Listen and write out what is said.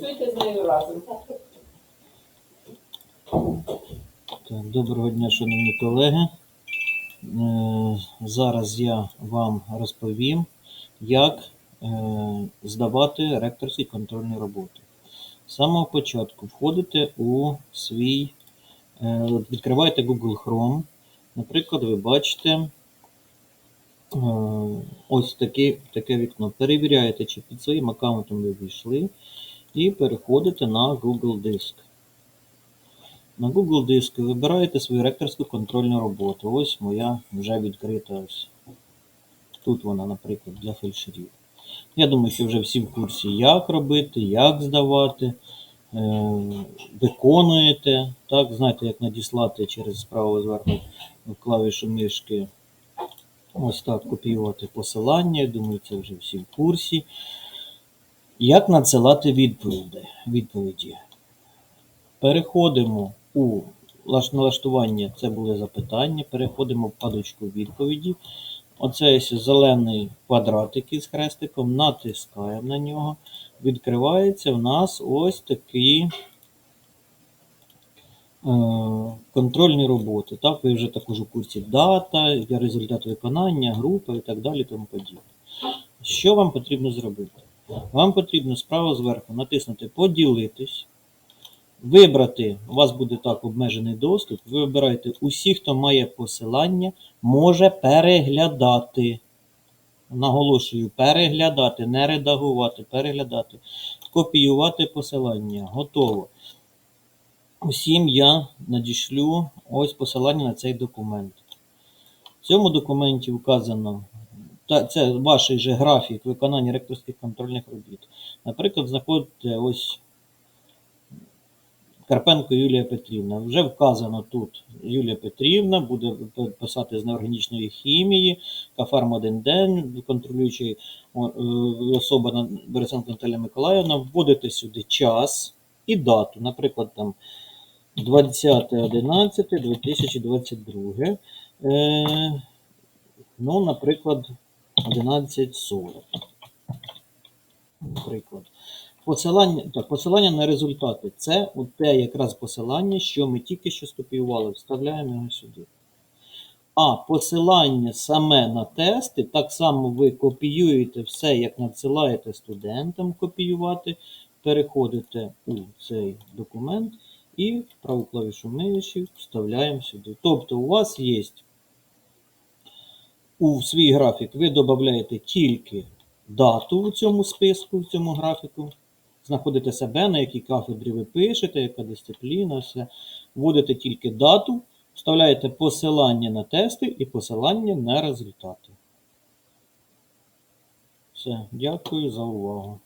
Працюйте з нею разом. Так, доброго дня, шановні колеги. Е, Зараз я вам розповім, як е, здавати ректорські контрольні роботи. З самого початку входите у свій, е, відкриваєте Google Chrome. Наприклад, ви бачите ось таке, таке вікно. Перевіряєте, чи під своїм аккаунтом ви війшли, і переходите на Google Диск. На Google диску вибираєте свою ректорську контрольну роботу. Ось моя вже відкрита. Ось. Тут вона, наприклад, для фельдшерів. Я думаю, що вже всі в курсі, як робити, як здавати, е, виконуєте. Так, знаєте, як надіслати через справа зверху клавішу мишки. Ось так копіювати посилання. Я думаю, це вже всі в курсі. Як надсилати відповіді? відповіді? Переходимо у налаштування, це були запитання. Переходимо в вкладочку відповіді. Оце ось зелений квадратик із хрестиком, натискаємо на нього. Відкривається в нас ось такі е, контрольні роботи. Так, ви вже також у курсі дата, для результату виконання, група і так далі. Тому подібне. Що вам потрібно зробити? Вам потрібно справа зверху натиснути Поділитись. Вибрати, у вас буде так обмежений доступ. Ви вибираєте усі, хто має посилання, може переглядати. Наголошую, переглядати, не редагувати, переглядати, копіювати посилання. Готово. Усім я надішлю ось посилання на цей документ. В цьому документі вказано, та- це ваш же графік виконання ректорських контрольних робіт. Наприклад, знаходите ось Карпенко Юлія Петрівна. Вже вказано тут Юлія Петрівна, буде писати з неорганічної хімії, Кафарм один день, контролюючий о, е, особа Борисенко Наталя Миколаївна, вводите сюди час і дату, наприклад, там 20.11.2022. Е, ну, наприклад, 11.40. Наприклад. Посилання, так, посилання на результати. Це от те якраз посилання, що ми тільки що скопіювали. Вставляємо його сюди. А посилання саме на тести, так само ви копіюєте все, як надсилаєте студентам копіювати, переходите у цей документ і праву клавішу миші вставляємо сюди. Тобто у вас є у свій графік, ви додаєте тільки дату у цьому списку, в цьому графіку. Знаходите себе, на якій кафедрі ви пишете, яка дисципліна, все. Вводите тільки дату, вставляєте посилання на тести і посилання на результати. Все, дякую за увагу.